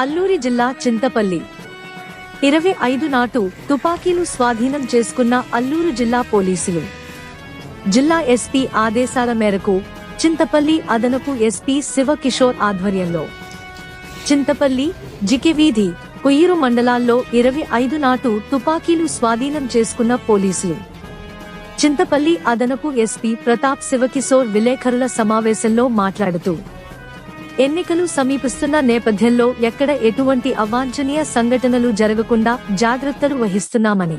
అల్లూరి జిల్లా చింతపల్లి. ఇరవై ఐదు నాటు తుపాకీలు స్వాధీనం చేసుకున్న అల్లూరు జిల్లా పోలీసులు. జిల్లా ఎస్పీ ఆదేశాల మేరకు చింతపల్లి అదనపు ఎస్పీ శివకిషోర్ ఆధ్వర్యంలో. చింతపల్లి జికివీధి కొయ్యూరు మండలాల్లో ఇరవై ఐదు నాటు తుపాకీలు స్వాధీనం చేసుకున్న పోలీసులు. చింతపల్లి అదనపు ఎస్పీ ప్రతాప్ శివకిషోర్ విలేకరుల సమావేశంలో మాట్లాడుతూ ఎన్నికలు సమీపిస్తున్న నేపథ్యంలో ఎక్కడ ఎటువంటి అవాంఛనీయ సంఘటనలు జరగకుండా జాగ్రత్తలు వహిస్తున్నామని.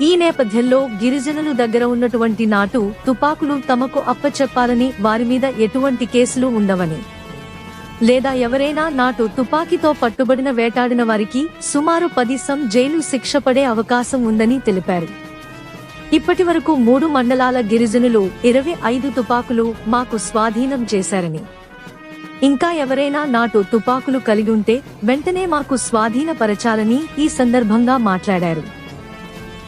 ఈ నేపథ్యంలో గిరిజనులు దగ్గర ఉన్నటువంటి నాటు తుపాకులు తమకు అప్పచెప్పాలని వారి మీద ఎటువంటి కేసులు ఉండవని. లేదా ఎవరైనా నాటు తుపాకీతో పట్టుబడిన వేటాడిన వారికి సుమారు పది సం జైలు శిక్ష పడే అవకాశం ఉందని తెలిపారు. ఇప్పటి వరకు మూడు మండలాల గిరిజనులు ఇరవై ఐదు తుపాకులు మాకు స్వాధీనం చేశారని. ఇంకా ఎవరైనా నాటు తుపాకులు కలిగి ఉంటే వెంటనే మాకు స్వాధీనపరచాలని ఈ సందర్భంగా మాట్లాడారు.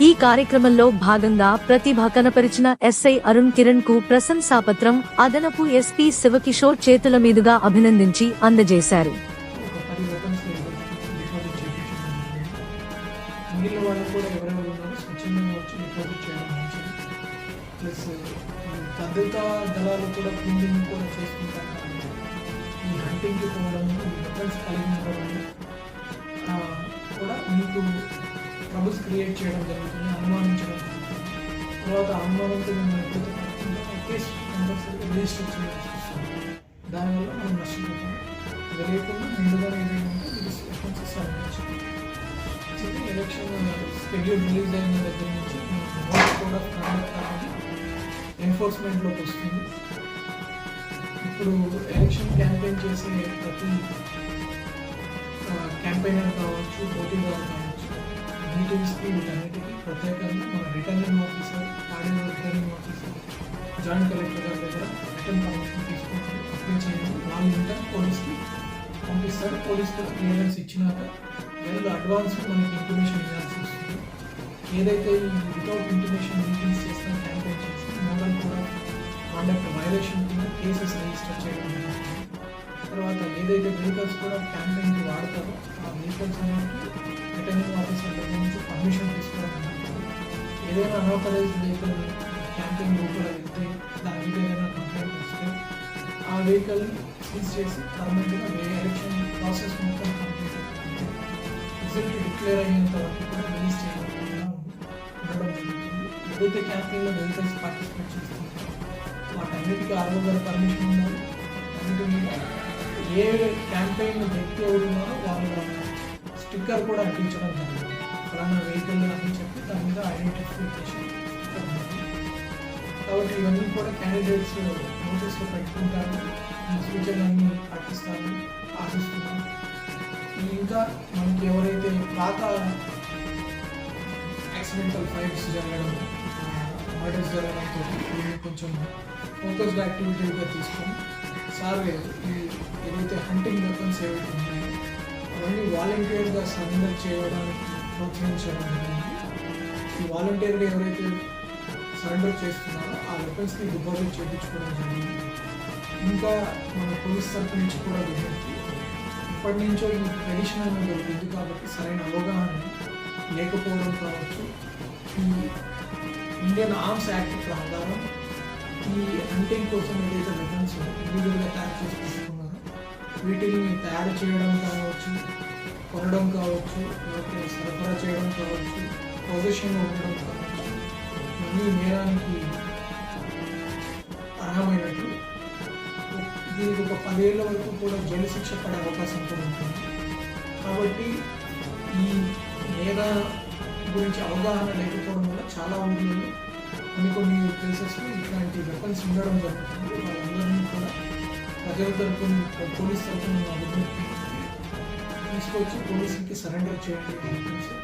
ఈ కార్యక్రమంలో భాగంగా ప్రతిభ కనపరిచిన ఎస్ఐ అరుణ్ కిరణ్కు ప్రశంసాపత్రం అదనపు ఎస్పీ శివకిషోర్ చేతుల మీదుగా అభినందించి అందజేశారు. భద్రతా దళాలు కూడా కూడా చేసుకుంటారు. కాబట్టి డిఫరెన్స్ కలిగించడము కూడా మీకు ట్రబుల్స్ క్రియేట్ చేయడం జరుగుతుంది అనుమానించడం జరుగుతుంది తర్వాత అనుమానంతో మనం ఎప్పుడైతే కేసు కంపల్సరీగా రిజిస్టర్ చేయాల్సి దానివల్ల మనం నష్టపోతాం అది లేకుండా ముందుగానే ఏదైనా ఉంటే responses offences election schedule release అయిన దగ్గర నుంచి మోడల్ కోడ్ ఆఫ్ కండక్ట్ అనేది ఎన్ఫోర్స్మెంట్లోకి వస్తుంది. ఇప్పుడు ఎలక్షన్ క్యాంపెయిన్ చేసే ప్రతి క్యాంపెయినర్ కావచ్చు పోటీదారు కావచ్చు మీటింగ్స్కి వీటన్నిటికీ ప్రత్యేకంగా మన returning officer audio returning officer joint collector గారి దగ్గర రిటర్న్ పర్మిషన్ తీసుకుంటారు అప్లై చేయండి వాళ్ళు ఇంటర్ పోలీస్కి పంపిస్తారు. పోలీస్ కూడా క్లియరెన్స్ ఇచ్చినాక వీళ్ళు అడ్వాన్స్ మనకి ఇంటిమేషన్ ఇవ్వాల్సి వస్తుంది. ఏదైతే వితౌట్ ఇంటిమేషన్ మీటింగ్స్ చేస్తారో కాండక్ట్ వైలేషన్ కింద కేసెస్ రిజిస్టర్ చేయడం తర్వాత ఏదైతే వెహికల్స్ కూడా క్యాంపెయిన్కి వాడతారో ఆ వెహికల్స్ అనేది రిటర్నింగ్ ఆఫీసర్ దగ్గర నుంచి పర్మిషన్ తీసుకోవడం ఏదైనా అనాథరైజ్ వెహికల్ క్యాంపెయిన్ లోపల వెళ్తే దాని మీద ఏదైనా కంప్లైంట్ వస్తే ఆ వెహికల్ సీజ్ చేసి పర్మనెంట్గా వే ఎలక్షన్ ప్రాసెస్ మొత్తం కంప్లీట్ రిజల్ట్ డిక్లేర్ అయ్యేంత వరకు కూడా రిలీజ్ చేయడం ఉండడం జరుగుతుంది. ఏదైతే క్యాంపెయిన్లో వెహికల్స్ పార్టిసిపేట్ చేస్తుంటారో వాటన్నిటికీ ఆర్ఓ గారి పర్మిషన్ ఉన్నారు అన్నిటి మీద ఏ క్యాంపెయిన్ వ్యక్తి అవుతున్నారో వాళ్ళు స్టిక్కర్ కూడా అంటించడం జరిగింది. ఫలానా వెహికల్ అని చెప్పి దాని మీద ఐడెంటిఫికేషన్ కాబట్టి ఇవన్నీ కూడా క్యాండిడేట్స్ నోటీస్లో పెట్టుకుంటారు. ఈ సూచనలన్నీ పాటిస్తాను ఆశిస్తున్నాను ఇంకా మనకి ఎవరైతే పాత యాక్సిడెంటల్ ఫైట్స్ జరగడం మర్డర్స్ జరగడంతో కొంచెం ఫోకస్డ్ యాక్టివిటీగా తీసుకొని సార్ ఈ ఏదైతే హంటింగ్ వెపన్స్ ఏవైతే ఉన్నాయో అవన్నీ వాలంటీర్గా సరెండర్ చేయడానికి ప్రోత్సహించడం జరిగింది. ఈ వాలంటీర్గా ఎవరైతే సరెండర్ చేస్తున్నారో ఆ వెపన్స్ని డిపాజిట్ చేయించుకోవడం జరిగింది. ఇంకా మన పోలీస్ తరఫు నుంచి కూడా విజ్ఞప్తి ఇప్పటి నుంచో ఈ ట్రెడిషనల్ అనేది ఉంది కాబట్టి సరైన అవగాహన లేకపోవడం కావచ్చు. ఈ ఇండియన్ ఆర్మ్స్ యాక్ట్ ప్రకారం ఈ హంటింగ్ కోసం ఏదైతే వెపన్స్ ఇండివిజువల్గా తయారు చేసి తీసుకున్నారో వీటిని తయారు చేయడం కావచ్చు కొనడం కావచ్చు లేకపోతే సరఫరా చేయడం కావచ్చు పొజిషన్ ఉండడం కావచ్చు ఇవన్నీ నేరానికి అర్హమైనట్లు దీనికి ఒక పదేళ్ళ వరకు కూడా జైలు శిక్ష పడే అవకాశం కూడా ఉంటుంది. కాబట్టి ఈ నేర గురించి అవగాహన లేకపోవడం వల్ల చాలా ఊళ్ళలో కొన్ని కొన్ని ప్లేసెస్లో ఇట్లాంటి వెపన్స్ ఉండడం జరుగుతుంది. వాళ్ళందరినీ కూడా ప్రజల తరఫున పోలీస్ తరఫున తీసుకొచ్చి పోలీసులకి సరెండర్ చేయండి అని చెప్పేసి